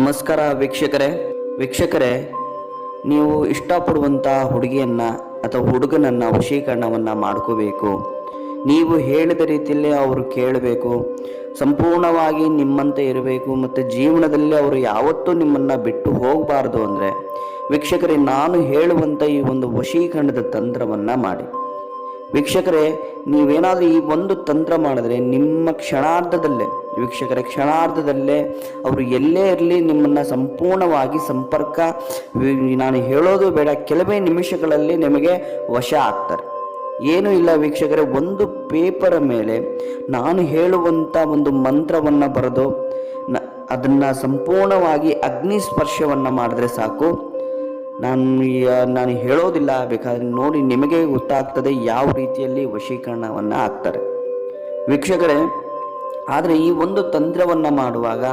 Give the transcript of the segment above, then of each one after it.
ನಮಸ್ಕಾರ ವೀಕ್ಷಕರೇ. ವೀಕ್ಷಕರೇ, ನೀವು ಇಷ್ಟಪಡುವಂಥ ಹುಡುಗಿಯನ್ನು ಅಥವಾ ಹುಡುಗನನ್ನು ವಶೀಕರಣವನ್ನು ಮಾಡ್ಕೋಬೇಕು. ನೀವು ಹೇಳಿದ ರೀತಿಯಲ್ಲೇ ಅವರು ಕೇಳಬೇಕು. ಸಂಪೂರ್ಣವಾಗಿ ನಿಮ್ಮಂತೆ ಇರಬೇಕು ಮತ್ತು ಜೀವನದಲ್ಲಿ ಅವರು ಯಾವತ್ತೂ ನಿಮ್ಮನ್ನು ಬಿಟ್ಟು ಹೋಗಬಾರ್ದು ಅಂದರೆ ವೀಕ್ಷಕರೇ, ನಾನು ಹೇಳುವಂಥ ಈ ಒಂದು ವಶೀಕರಣದ ತಂತ್ರವನ್ನು ಮಾಡಿ. ವೀಕ್ಷಕರೇ, ನೀವೇನಾದರೂ ಈ ಒಂದು ತಂತ್ರ ಮಾಡಿದ್ರೆ ನಿಮ್ಮ ಕ್ಷಣಾರ್ಧದಲ್ಲೇ, ವೀಕ್ಷಕರೇ, ಕ್ಷಣಾರ್ಧದಲ್ಲೇ ಅವರು ಎಲ್ಲೇ ಇರಲಿ ನಿಮ್ಮನ್ನು ಸಂಪೂರ್ಣವಾಗಿ ಸಂಪರ್ಕ ನಾನು ಹೇಳೋದು ಬೇಡ, ಕೆಲವೇ ನಿಮಿಷಗಳಲ್ಲಿ ನಿಮಗೆ ವಶ ಆಗ್ತಾರೆ. ಏನೂ ಇಲ್ಲ ವೀಕ್ಷಕರೇ, ಒಂದು ಪೇಪರ ಮೇಲೆ ನಾನು ಹೇಳುವಂಥ ಒಂದು ಮಂತ್ರವನ್ನು ಬರೆದು, ನ, ಅದನ್ನು ಸಂಪೂರ್ಣವಾಗಿ ಅಗ್ನಿ ಸ್ಪರ್ಶವನ್ನು ಮಾಡಿದ್ರೆ ಸಾಕು. ನಾನು ನಾನು ಹೇಳೋದಿಲ್ಲ, ಬೇಕಾದರೆ ನೋಡಿ ನಿಮಗೆ ಗೊತ್ತಾಗ್ತದೆ ಯಾವ ರೀತಿಯಲ್ಲಿ ವಶೀಕರಣವನ್ನು ಆಗ್ತಾರೆ. ವೀಕ್ಷಕರೇ, ಆದರೆ ಈ ಒಂದು ತಂತ್ರವನ್ನು ಮಾಡುವಾಗ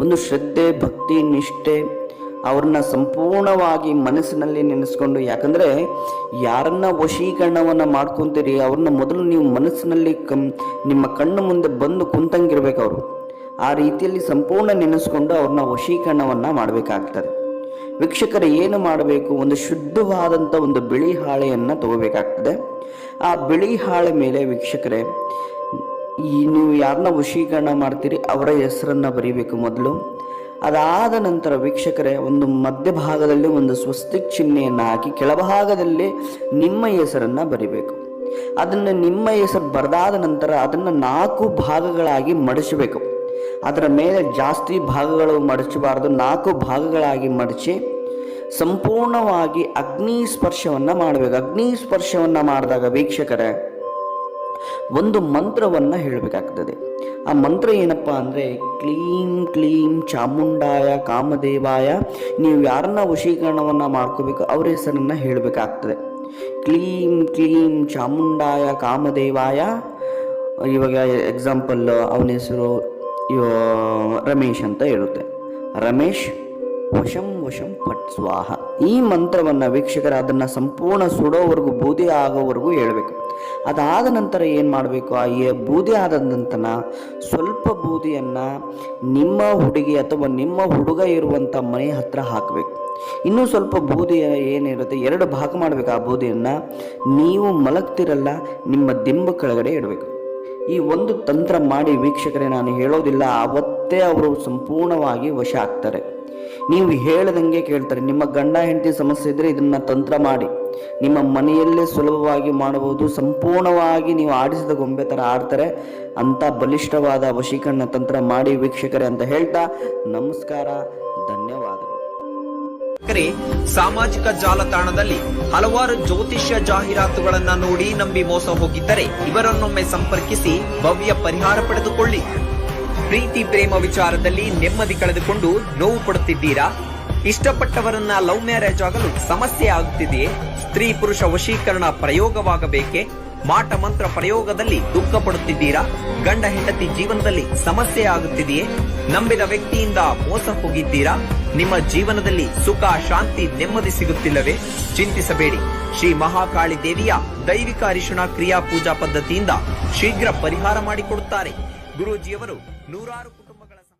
ಒಂದು ಶ್ರದ್ಧೆ, ಭಕ್ತಿ, ನಿಷ್ಠೆ ಅವ್ರನ್ನ ಸಂಪೂರ್ಣವಾಗಿ ಮನಸ್ಸಿನಲ್ಲಿ ನೆನೆಸ್ಕೊಂಡು, ಯಾಕಂದರೆ ಯಾರನ್ನ ವಶೀಕರಣವನ್ನು ಮಾಡ್ಕೊತೀರಿ, ಅವ್ರನ್ನ ಮೊದಲು ನೀವು ಮನಸ್ಸಿನಲ್ಲಿ ಕಮ್ ನಿಮ್ಮ ಕಣ್ಣು ಮುಂದೆ ಬಂದು ಕುಂತಂಗಿರ್ಬೇಕು ಅವರು. ಆ ರೀತಿಯಲ್ಲಿ ಸಂಪೂರ್ಣ ನೆನೆಸ್ಕೊಂಡು ಅವ್ರನ್ನ ವಶೀಕರಣವನ್ನು ಮಾಡಬೇಕಾಗ್ತದೆ. ವೀಕ್ಷಕರು, ಏನು ಮಾಡಬೇಕು? ಒಂದು ಶುದ್ಧವಾದಂಥ ಒಂದು ಬಿಳಿ ಹಾಳೆಯನ್ನು ತಗೋಬೇಕಾಗ್ತದೆ. ಆ ಬಿಳಿ ಹಾಳೆ ಮೇಲೆ ವೀಕ್ಷಕರೇ, ಈ ನೀವು ಯಾರನ್ನ ವಶೀಕರಣ ಮಾಡ್ತೀರಿ, ಅವರ ಹೆಸರನ್ನು ಬರೀಬೇಕು ಮೊದಲು. ಅದಾದ ನಂತರ ವೀಕ್ಷಕರೇ, ಒಂದು ಮಧ್ಯಭಾಗದಲ್ಲಿ ಒಂದು ಸ್ವಸ್ತಿಕ್ ಚಿಹ್ನೆಯನ್ನು ಹಾಕಿ, ಕೆಳಭಾಗದಲ್ಲಿ ನಿಮ್ಮ ಹೆಸರನ್ನು ಬರಿಬೇಕು. ಅದನ್ನು ನಿಮ್ಮ ಹೆಸರು ಬರೆದಾದ ನಂತರ ಅದನ್ನು ನಾಲ್ಕು ಭಾಗಗಳಾಗಿ ಮಡಿಸಬೇಕು ಅದರ ಮೇಲೆ ಜಾಸ್ತಿ ಭಾಗಗಳು ಮಡಚಬಾರದು, ನಾಲ್ಕು ಭಾಗಗಳಾಗಿ ಮಡಚಿ ಸಂಪೂರ್ಣವಾಗಿ ಅಗ್ನಿ ಸ್ಪರ್ಶವನ್ನು ಮಾಡಬೇಕು. ಅಗ್ನಿ ಸ್ಪರ್ಶವನ್ನು ಮಾಡಿದಾಗ ವೀಕ್ಷಕರೇ, ಒಂದು ಮಂತ್ರವನ್ನು ಹೇಳಬೇಕಾಗ್ತದೆ. ಆ ಮಂತ್ರ ಏನಪ್ಪ ಅಂದರೆ, ಕ್ಲೀಂ ಕ್ಲೀಂ ಚಾಮುಂಡಾಯ ಕಾಮದೇವಾಯ, ನೀವು ಯಾರನ್ನ ವಶೀಕರಣವನ್ನು ಮಾಡ್ಕೋಬೇಕು ಅವ್ರ ಹೆಸರನ್ನು ಹೇಳಬೇಕಾಗ್ತದೆ. ಕ್ಲೀಂ ಕ್ಲೀಂ ಚಾಮುಂಡಾಯ ಕಾಮದೇವಾಯ, ಇವಾಗ ಎಕ್ಸಾಂಪಲ್ ಅವನ ಹೆಸರು ರಮೇಶ್ ಅಂತ ಹೇಳುತ್ತೆ. ರಮೇಶ್, ವಶಂ ವಶಂ ಪಟ್ ಸ್ವಾಹ. ಈ ಮಂತ್ರವನ್ನು ವೀಕ್ಷಕರ ಅದನ್ನು ಸಂಪೂರ್ಣ ಸುಡೋವರೆಗೂ, ಬೂದಿ ಆಗೋವರೆಗೂ ಹೇಳ್ಬೇಕು. ಅದಾದ ನಂತರ ಏನು ಮಾಡಬೇಕು? ಆ ಬೂದಿ ಆದ ನಂತರ ಸ್ವಲ್ಪ ಬೂದಿಯನ್ನು ನಿಮ್ಮ ಹುಡುಗಿ ಅಥವಾ ನಿಮ್ಮ ಹುಡುಗ ಇರುವಂಥ ಮನೆ ಹತ್ರ ಹಾಕಬೇಕು. ಇನ್ನೂ ಸ್ವಲ್ಪ ಬೂದಿ ಏನಿರುತ್ತೆ, ಎರಡು ಭಾಗ ಮಾಡಬೇಕು ಆ ಬೂದಿಯನ್ನು. ನೀವು ಮಲಗ್ತಿರಲ್ಲ, ನಿಮ್ಮ ದಿಂಬು ಕೆಳಗಡೆ ಇಡಬೇಕು. ಈ ಒಂದು ತಂತ್ರ ಮಾಡಿ ವೀಕ್ಷಕರೇ, ನಾನು ಹೇಳೋದಿಲ್ಲ, ಅವತ್ತೇ ಅವರು ಸಂಪೂರ್ಣವಾಗಿ ವಶ ಆಗ್ತಾರೆ. ನೀವು ಹೇಳದಂಗೆ ಕೇಳ್ತಾರೆ, ನಿಮ್ಮ ಗಂಡ ಹೆಂಡತಿ ಸಮಸ್ಯೆ ಇದ್ದರೆ ಇದನ್ನು ತಂತ್ರ ಮಾಡಿ. ನಿಮ್ಮ ಮನೆಯಲ್ಲೇ ಸುಲಭವಾಗಿ ಮಾಡಬಹುದು, ಸಂಪೂರ್ಣವಾಗಿ ನೀವು ಆಡಿಸಿದ ಗೊಂಬೆ ಥರ ಆಡ್ತಾರೆ, ಅಂತ ಬಲಿಷ್ಠವಾದ ವಶೀಕರಣ ತಂತ್ರ ಮಾಡಿ ವೀಕ್ಷಕರೇ ಅಂತ ಹೇಳ್ತಾ, ನಮಸ್ಕಾರ ಧನ್ಯವಾದಗಳು ಕರೆ ಸಾಮಾಜಿಕ ಜಾಲತಾಣದಲ್ಲಿ ಹಲವಾರು ಜ್ಯೋತಿಷ್ಯ ಜಾಹೀರಾತುಗಳನ್ನ ನೋಡಿ ನಂಬಿ ಮೋಸ ಹೋಗಿದ್ದರೆ ಇವರನ್ನೊಮ್ಮೆ ಸಂಪರ್ಕಿಸಿ ಭವ್ಯ ಪರಿಹಾರ ಪಡೆದುಕೊಳ್ಳಿ. ಪ್ರೀತಿ, ಪ್ರೇಮ ವಿಚಾರದಲ್ಲಿ ನೆಮ್ಮದಿ ಕಳೆದುಕೊಂಡು ನೋವು ಪಡುತ್ತಿದ್ದೀರಾ? ಇಷ್ಟಪಟ್ಟವರನ್ನ ಲವ್ ಮ್ಯಾರೇಜ್ ಆಗಲು ಸಮಸ್ಯೆ ಆಗುತ್ತಿದೆಯೇ ಸ್ತ್ರೀ ಪುರುಷ ವಶೀಕರಣ ಪ್ರಯೋಗವಾಗಬೇಕೆ? ಮಾಟ ಮಂತ್ರ ಪ್ರಯೋಗದಲ್ಲಿ ದುಃಖ ಪಡುತ್ತಿದ್ದೀರಾ? ಗಂಡ ಹೆಂಡತಿ ಜೀವನದಲ್ಲಿ ಸಮಸ್ಯೆ ಆಗುತ್ತಿದೆಯೇ? ನಂಬಿದ ವ್ಯಕ್ತಿಯಿಂದ ಮೋಸ ಹೋಗಿದ್ದೀರಾ? ನಿಮ್ಮ ಜೀವನದಲ್ಲಿ ಸುಖ, ಶಾಂತಿ ನೆಮ್ಮದಿ ಸಿಗುತ್ತಿಲ್ಲವೇ? ಚಿಂತಿಸಬೇಡಿ. ಶ್ರೀ ಮಹಾಕಾಳಿ ದೇವಿಯ ದೈವಿಕ ಅರಿಶಿಣ ಕ್ರಿಯಾ ಪೂಜಾ ಪದ್ಧತಿಯಿಂದ ಶೀಘ್ರ ಪರಿಹಾರ ಮಾಡಿಕೊಡುತ್ತಾರೆ. ಗುರೂಜಿಯವರು ನೂರಾರು